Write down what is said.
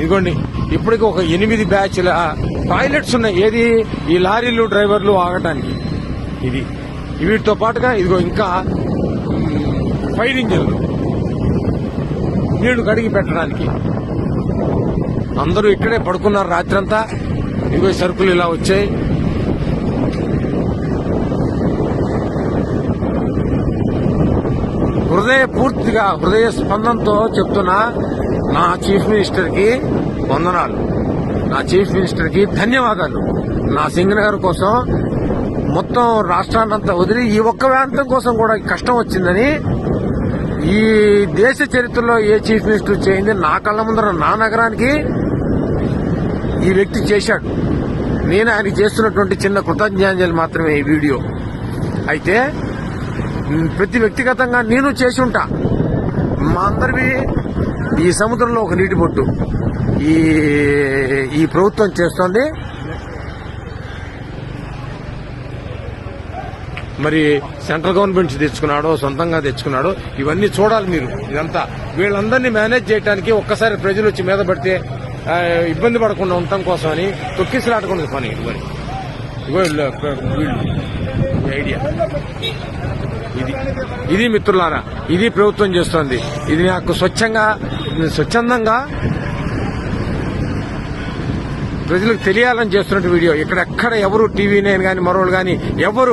ఇదిగోండి ఇప్పటికి ఒక ఎనిమిది బ్యాచ్ల టాయిలెట్స్ ఉన్నాయి. ఏది? ఈ లారీలు డ్రైవర్లు ఆగటానికి. ఇది వీటితో పాటుగా ఇదిగో ఇంకా ఫైర్ ఇంజిన్లు. నీళ్ళు కడిగి పెట్టడానికి. అందరూ ఇక్కడే పడుకున్నారు రాత్రంతా. ఇదిగో సరుకులు ఇలా వచ్చాయి. హృదయ పూర్తిగా హృదయ స్పందనతో చెప్తున్నా నా చీఫ్ మినిస్టర్కి వందనాలు. నా చీఫ్ మినిస్టర్కి ధన్యవాదాలు. నా సింగనగర్ కోసం మొత్తం రాష్ట్రాన్నంతా వదిలి ఈ ఒక్క ప్రాంతం కోసం కూడా కష్టం వచ్చిందని ఈ దేశ చరిత్రలో ఏ చీఫ్ మినిస్టర్ చేయింది నా కళ్ళ ముందర నా నగరానికి ఈ వ్యక్తి చేశాడు. నేను ఆయనకి చేస్తున్నటువంటి చిన్న కృతజ్ఞాంజలి మాత్రమే ఈ వీడియో. అయితే ప్రతి వ్యక్తిగతంగా నేను చేసి ఉంటా. మా అందరివి ఈ సముద్రంలో ఒక నీటి బొట్టు. ఈ ఈ ప్రభుత్వం చేస్తోంది. మరి సెంట్రల్ గవర్నమెంట్ తెచ్చుకున్నాడో సొంతంగా తెచ్చుకున్నాడో ఇవన్నీ చూడాలి మీరు. ఇదంతా వీళ్ళందరినీ మేనేజ్ చేయడానికి ఒక్కసారి ప్రజలు వచ్చి మీద పడితే ఇబ్బంది పడకుండా ఉండటం కోసం అని పని. మరి ఇగో వీళ్ళు, ఐడియా. ఇది ఇది మిత్రులారా ఇది ప్రభుత్వం చేస్తోంది. ఇది నాకు స్వచ్ఛంగా స్వచ్ఛందంగా ప్రజలకు తెలియాలని చేస్తున్నట్టు వీడియో. ఇక్కడ ఎక్కడ ఎవరు టీవీ నేను కానీ మరోళ్ళు కానీ ఎవరు